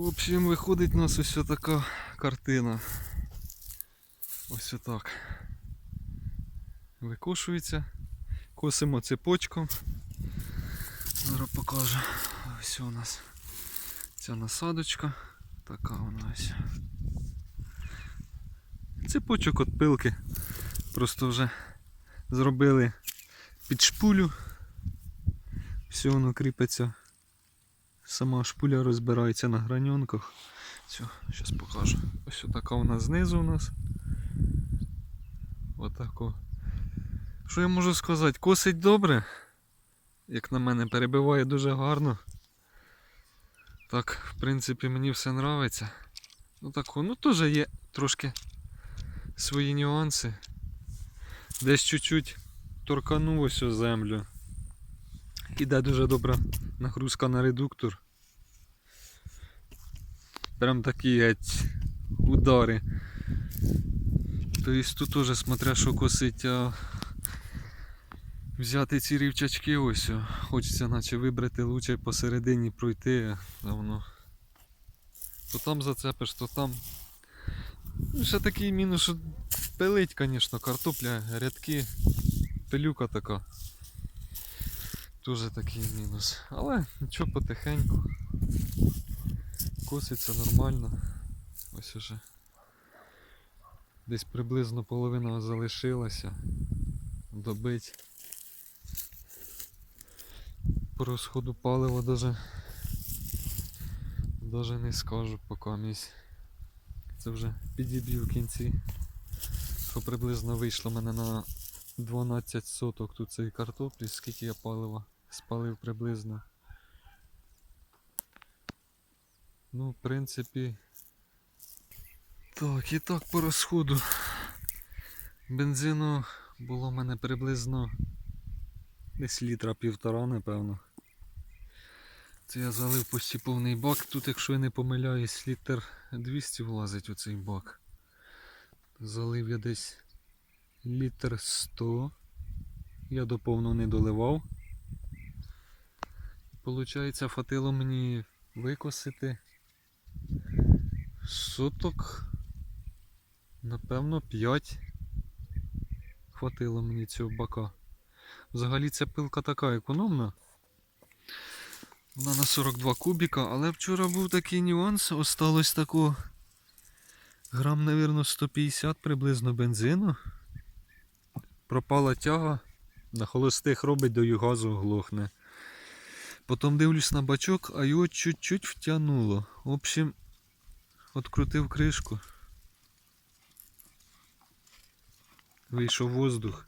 В общем, виходить у нас ось така картина. Ось отак. Викошується. Косимо цепочком. Зараз покажу. Ось у нас ця насадочка. Така вона ось. Цепочок від пилки. Просто вже зробили під шпулю. Все воно кріпиться. Сама шпуля розбирається на граньонках. Все, зараз покажу. Ось така вона знизу у нас. Отако. Що я можу сказати? Косить добре. Як на мене, перебиває дуже гарно. Так, в принципі, мені все нравиться. Ну так, ну теж є трошки свої нюанси. Десь чуть-чуть торканув ось землю. Іде дуже добра нагрузка на редуктор. Прям такі геть удари. Тобто тут теж смотря що косить, а взяти ці рівчачки ось. о. Хочеться наче вибрати лучше посередині пройти, а воно то там зацепиш, то там. Ну, ще такий мінус, пилить, звісно, картопля, рядки, пилюка така. Дуже такий мінус. Але нічого потихеньку. Коситься нормально. Ось уже. Десь приблизно половина залишилася. Добить. По розходу палива даже, даже не скажу поки місь. Це вже підіб'ю в кінці. Що приблизно вийшло мене на 12 соток тут цієї картоплі, скільки я палива спалив приблизно. Ну, в принципі. Так, і так по розходу. Бензину було в мене приблизно десь літра півтора, напевно. Це я залив почти повний бак. Тут, якщо я не помиляюсь, літр 200 влазить у цей бак. Залив я десь літр 100. Я до повного не доливав. Получається, фатило мені викосити суток. Напевно, 5 хватило мені цього бака. Взагалі ця пилка така економна. Вона на 42 кубіка, але вчора був такий нюанс, осталось такого грам, навірно, 150 приблизно бензину. Пропала тяга, на холостих робить до газу глохне. Потім дивлюсь на бачок, а його чуть-чуть втягнуло. В общем, открутив кришку. Вийшов воздух.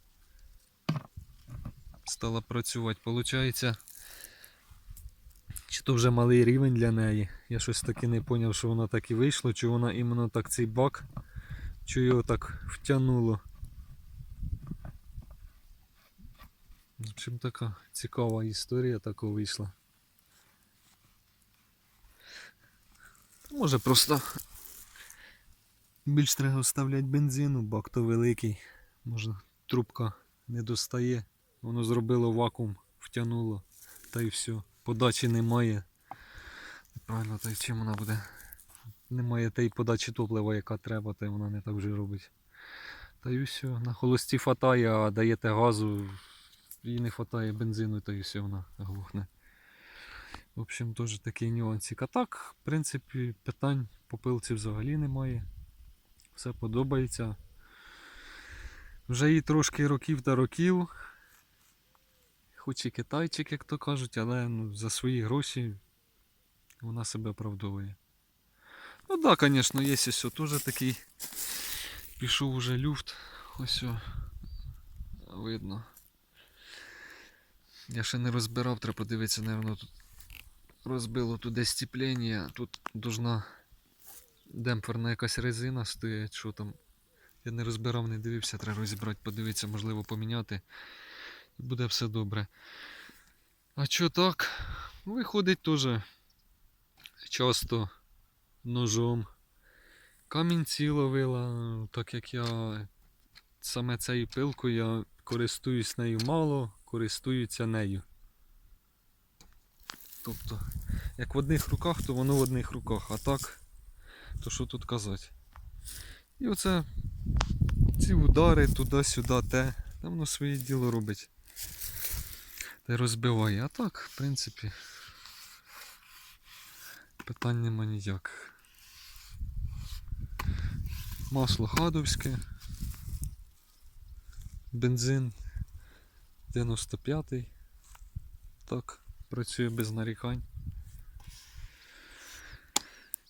Стала працювати. Получається, чи то вже малий рівень для неї. Я щось таки не зрозумів, що воно так і вийшло, чи вона іменно так цей бак, чи його так втягнуло. Общем, така цікава історія така вийшла. Може просто більш треба вставляти бензину, бак то великий. Може трубка не достає. Воно зробило вакуум, втягнуло, та й все. Подачі немає. Правильно, та й чим вона буде? Немає тієї подачі топлива, яка треба, та й вона не так вже робить. Та й все. На холості хватає, а даєте газу, їй не вистачає бензину, та й все вона глухне. В общем, теж такий нюансик. А так, в принципі, питань по пилці взагалі немає. Все подобається. Вже їй трошки років та років. Хоч і китайчик, як то кажуть, але ну, за свої гроші вона себе оправдовує. Ну так, да, звісно, є ось теж такий. Пішов уже люфт. Ось видно. Я ще не розбирав, треба подивитися, напевно, тут розбило туди стіплення, тут должна демпферна якась резина стоять, що там. Я не розбирав, не дивився, треба розібрати, подивитися, можливо поміняти. І буде все добре. А що так? Виходить теж часто ножом. Камінці ловила, так як я саме цією пилкою я користуюсь нею мало, користуються нею. Тобто, як в одних руках, то воно в одних руках, а так, то що тут казати. І оце ці удари туди-сюди, те, там воно своє діло робить. Та й розбиває. А так, в принципі, питань нема ніяких. Масло хадовське. Бензин 95-й. Так, працює без нарікань.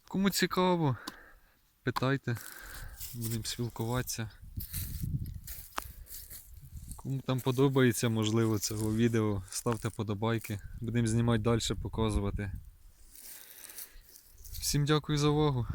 Кому цікаво, питайте, будемо спілкуватися. Кому там подобається, можливо, цього відео, ставте подобайки. Будемо знімати далі, показувати. Всім дякую за увагу.